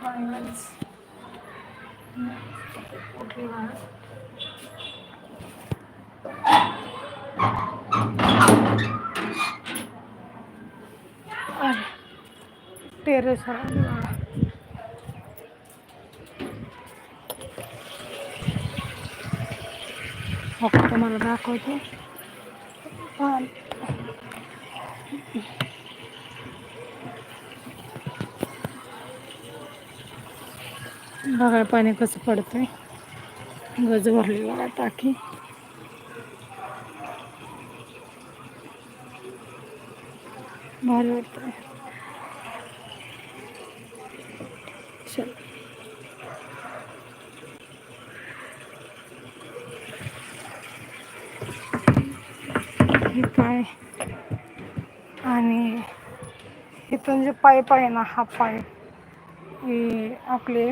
Finals कुठली वार terrace फक्त तुम्हाला दाखवते बघा पाणी कसं पडतंय? गज भरली बघा टाकी. भारी वाटतंय. चल. हे काय? आणि इथून जे पाईप आहे ना हा पाईप हे आपले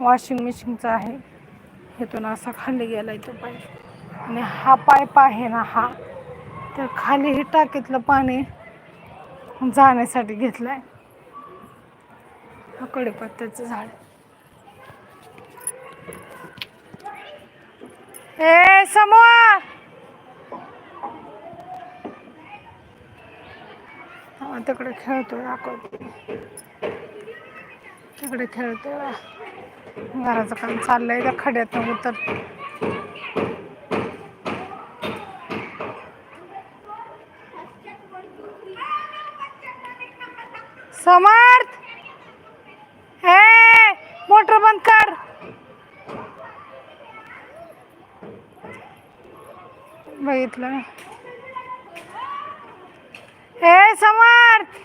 वॉशिंग मशीनचा आहे. इथून असा खाली गेला तो पाईप आणि हा पाईप आहे ना हा. तर खाली हे टाकीतलं पाणी जाण्यासाठी घेतलं आहे हा कडीपत्त्याचं झाड. ए समोर! तिकडे खेळतो दाखवतो. तिकडे खेळतो घराचं काम चाललंय त्या खड्यातनं उतर. समर्थ! हे मोटर बंद कर! बघितलं हे समर्थ!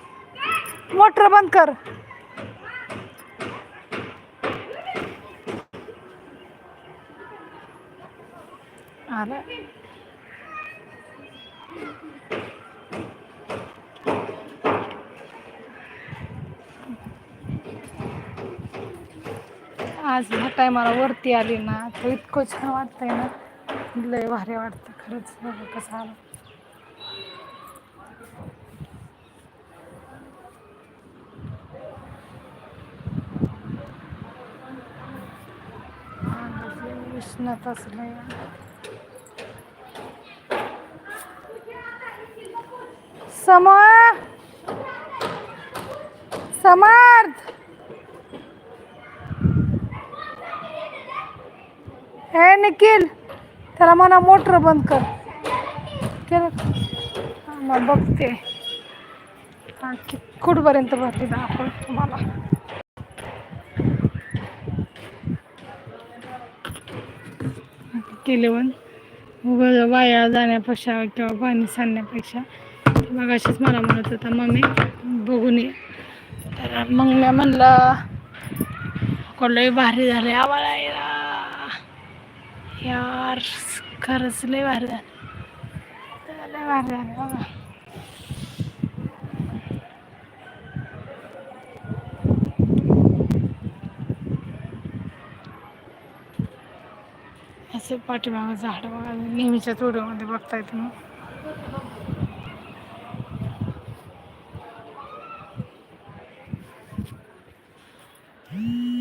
मोटर बंद कर! आलं. आज ह्या टायमाला वरती आली ना तर इतकं छान वाटतंय ना. लय भारी वाटतं खरंच. बघा कसं आलं. उष्णत असलं समर. समर्थ. हे निखिल त्याला म्हणा मोटर बंद कर. केलं मग बघते. आणखी कुठपर्यंत भरली दाखव तुम्हाला? केलं उगाच वाया जाण्यापेक्षा किंवा पाणी सांडण्यापेक्षा मग अशीच मला म्हणत होता मम्मी बघून ये. तर मग मी म्हणलं लय भारी झाले आम्हाला यार. खरंच लय भारी झालं. लय भारी झालं बघा. असे पाठीमागं झाड बघा नेहमीच्या तोडमध्ये बघता येते मग Mm-hmm.